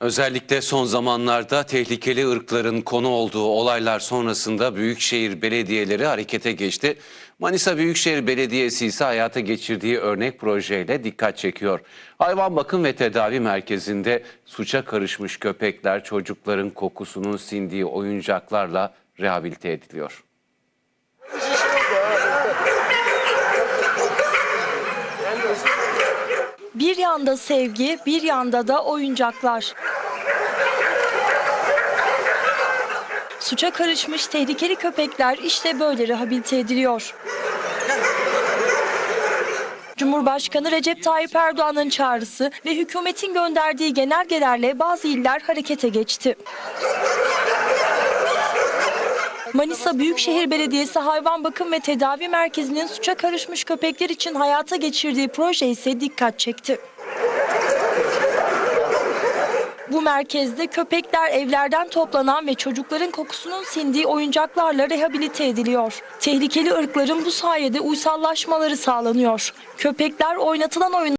Özellikle son zamanlarda tehlikeli ırkların konu olduğu olaylar sonrasında Büyükşehir belediyeleri harekete geçti. Manisa Büyükşehir Belediyesi ise hayata geçirdiği örnek projeyle dikkat çekiyor. Hayvan Bakım ve Tedavi Merkezi'nde suça karışmış köpekler çocukların kokusunun sindiği oyuncaklarla rehabilite ediliyor. Bir yanda sevgi, bir yanda da oyuncaklar. Suça karışmış tehlikeli köpekler işte böyle rehabilite ediliyor. Cumhurbaşkanı Recep Tayyip Erdoğan'ın çağrısı ve hükümetin gönderdiği genelgelerle bazı iller harekete geçti. Manisa Büyükşehir Belediyesi Hayvan Bakım ve Tedavi Merkezi'nin suça karışmış köpekler için hayata geçirdiği proje ise dikkat çekti. Bu merkezde köpekler evlerden toplanan ve çocukların kokusunun sindiği oyuncaklarla rehabilite ediliyor. Tehlikeli ırkların bu sayede uysallaşmaları sağlanıyor. Köpekler oynatılan oyun